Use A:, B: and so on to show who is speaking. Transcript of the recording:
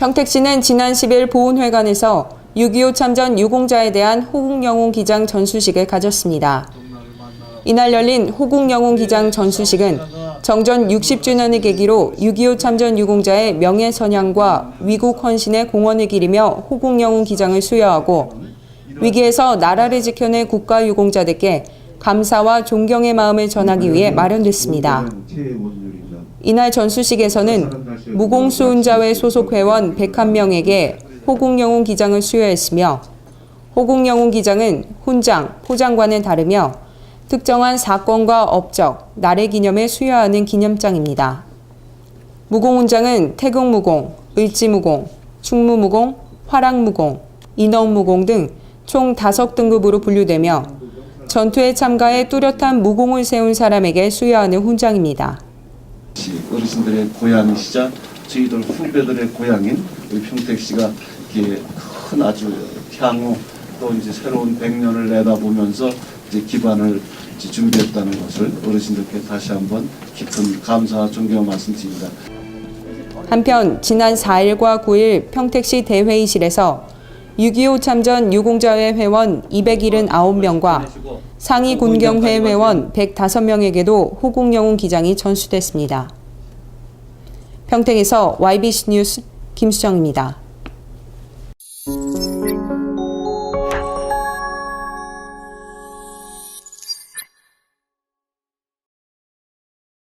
A: 평택 시는 지난 10일 보훈회관에서 6.25 참전 유공자에 대한 호국영웅 기장 전수식을 가졌습니다. 이날 열린 호국영웅 기장 전수식은 정전 60주년을 계기로 6.25 참전 유공자의 명예선양과 위국 헌신의 공헌을 기리며 호국영웅 기장을 수여하고 위기에서 나라를 지켜낸 국가 유공자들께 감사와 존경의 마음을 전하기 위해 마련됐습니다. 이날 전수식에서는 무공수운자회 소속 회원 101명에게 호국영웅 기장을 수여했으며 호국영웅 기장은 훈장, 포장과는 다르며 특정한 사건과 업적, 나래 기념에 수여하는 기념장입니다. 무공훈장은 태국무공, 을지무공, 충무무공, 화랑무공, 인어무공 등 총 5등급으로 분류되며 전투에 참가해 뚜렷한 무공을 세운 사람에게 수여하는 훈장입니다.
B: 시, 어르신들의 고향이시자 저희들 후배들의 고향인 우리 평택시가 이렇게 큰 아주 향후 또 이제 새로운 100년을 내다보면서 이제 기반을 이제 준비했다는 것을 어르신들께 다시 한번 깊은 감사와 존경 말씀드립니다.
A: 한편 지난 4일과 9일 평택시 대회의실에서 6.25 참전 유공자회 회원 279명과 상위 군경회 회원 105명에게도 호국영웅 기장이 전수됐습니다. 평택에서 YBC 뉴스 김수정입니다.